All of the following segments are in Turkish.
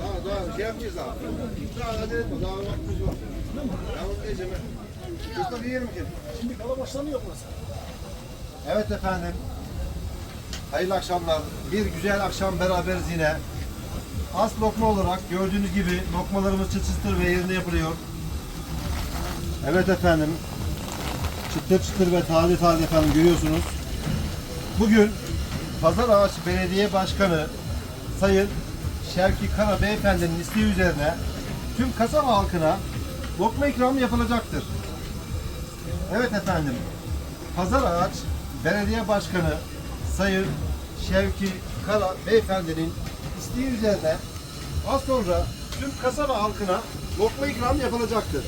Daha daha şey yapmayacağız abi. Daha acele etme. Daha. Evet efendim. Hayırlı akşamlar. Bir güzel akşam beraberiz yine. As lokma olarak gördüğünüz gibi lokmalarımız çıtır çıtır ve yerinde yapılıyor. Evet efendim. Çıtır çıtır ve taze taze efendim görüyorsunuz. Bugün Pazar Ağaç Belediye Başkanı Sayın Şevki Kara Beyefendinin isteği üzerine tüm kasaba halkına lokma ikramı yapılacaktır. Evet efendim. Pazar Ağaç Belediye Başkanı Sayın Şevki Kara Beyefendinin isteği üzerine az sonra tüm kasaba halkına lokma ikram yapılacaktır.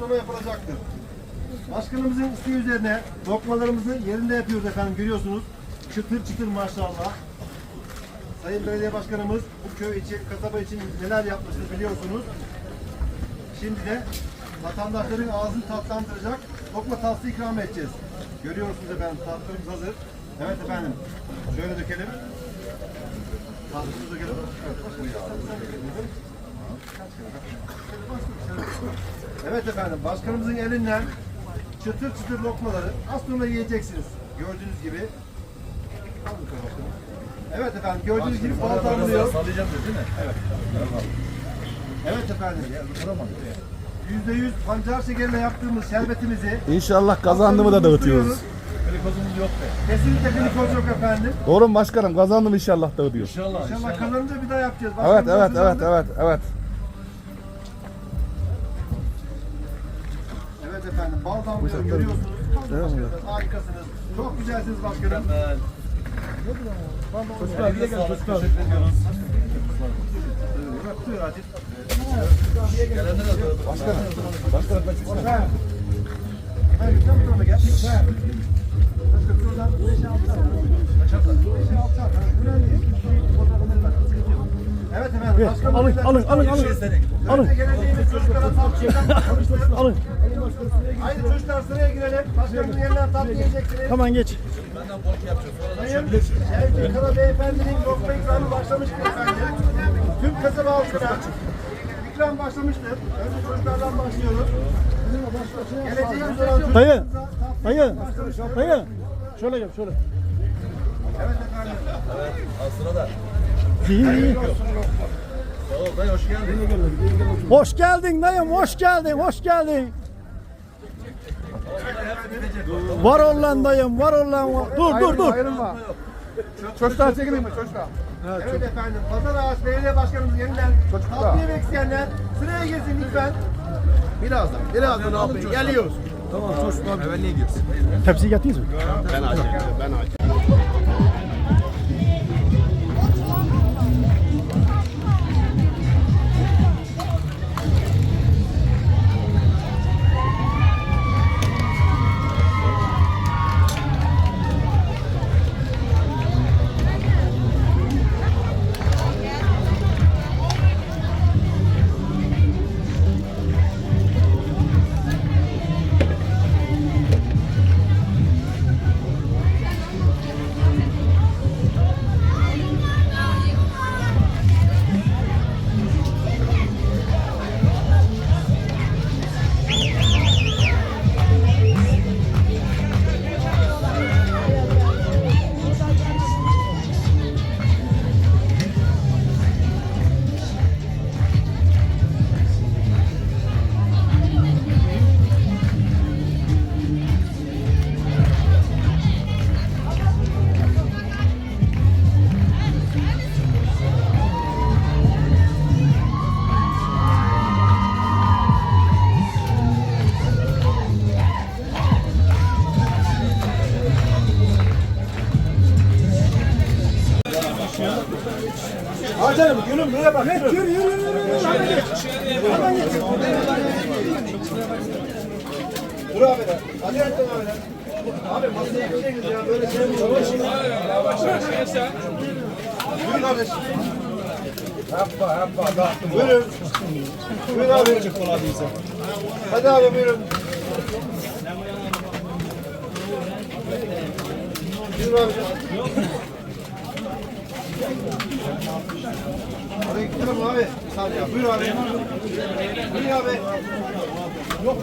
Yapılacaktır. Başkanımızın isteği üzerine lokmalarımızı yerinde yapıyoruz efendim görüyorsunuz. Çıtır çıtır maşallah. Sayın Belediye Başkanımız bu köy için, kasaba için neler yapmıştır biliyorsunuz. Şimdi de vatandaşların ağzını tatlandıracak lokma tatlısı ikram edeceğiz. Görüyorsunuz efendim tatlımız hazır. Evet efendim. Şöyle dökelim. Tatlımızı dökelim. Evet efendim. Başkanımızın elinden çıtır çıtır lokmaları az sonra yiyeceksiniz. Gördüğünüz gibi. Başkanım. Evet efendim gördüğünüz gibi bal damlıyor. Sallayacağım değil mi? Evet efendim. Yüzde yüz pancar şekeriyle yaptığımız şerbetimizi İnşallah kazandığımı da dağıtıyoruz. Glikozumuz yok be. Kesinlikle glikoz yok efendim. Doğru mu başkanım? Kazandım inşallah dağıtıyoruz. İnşallah. İnşallah kazanınca bir daha yapacağız. Evet, Başkanımız evet, evet, kazandı. evet, evet. Efendim. Bal damlıyor görüyorsunuz. Başkanım, Harikasınız. Çok güzelsiniz başkanım. Ben... Çocuklar bir sağlık teşekkür ediyoruz. Evet, buyur Acil. Gelenlere de Başkanım, başkanım ben Orhan. Hayır, sen bu tarafa gel. Başkanım, şuradan beşe altı tane. Beşe altı tane. Buraya niye? Fotoğrafını tak, sıkıntı yok. Evet efendim. Başkanımızla- alın, alın, alın. şey. Önce geleceğimiz çocuklara konuştuk. Alın. Haydi çocuklar sıraya girelim. Başkanımızın yerinden tatlı yiyeceksiniz. Hemen geç. Benden borç yapacağız. Sayın Şevki Kara Beyefendinin lokma ikramı başlamıştır efendim. Tüm kasaba halkına ikram başlamıştır. Önce çocuklardan başlıyoruz. Geleceğimiz olan çocuklarımıza Dayı, dayı, dayı. Şöyle gel, şöyle. Evet efendim. Evet. Al sırada. İyi, iyi. Dayı hoş geldin. Hoş geldin dayım, hoş geldin, hoş geldin. Var ol lan dayım, var ol lan. Dur, dur, dur. Çocuklar çekilin mi çocuklar? Evet, efendim. Pazar Ağaç Belediye Başkanımız yeniden tatlı yemek isteyenler sıraya girsin lütfen. Birazdan, birazdan abi geliyoruz. Tepsiyi getirdiniz mi? Hacanım gülüm buraya bak. Yürü yürü yürü. yürü. Hemen geç. Dur abi de. Hadi et abi de. Abi masaya gideceğiz ya. Böyle şey mi olur? Buyurun kardeşim. Yapma yapma. Dağıttım. Buyurun. Buyurun abi. Hadi abi buyurun. Buyur abi. Aleykümselam abi. Bir saniye. Buyur abi. Buyur abi. Yok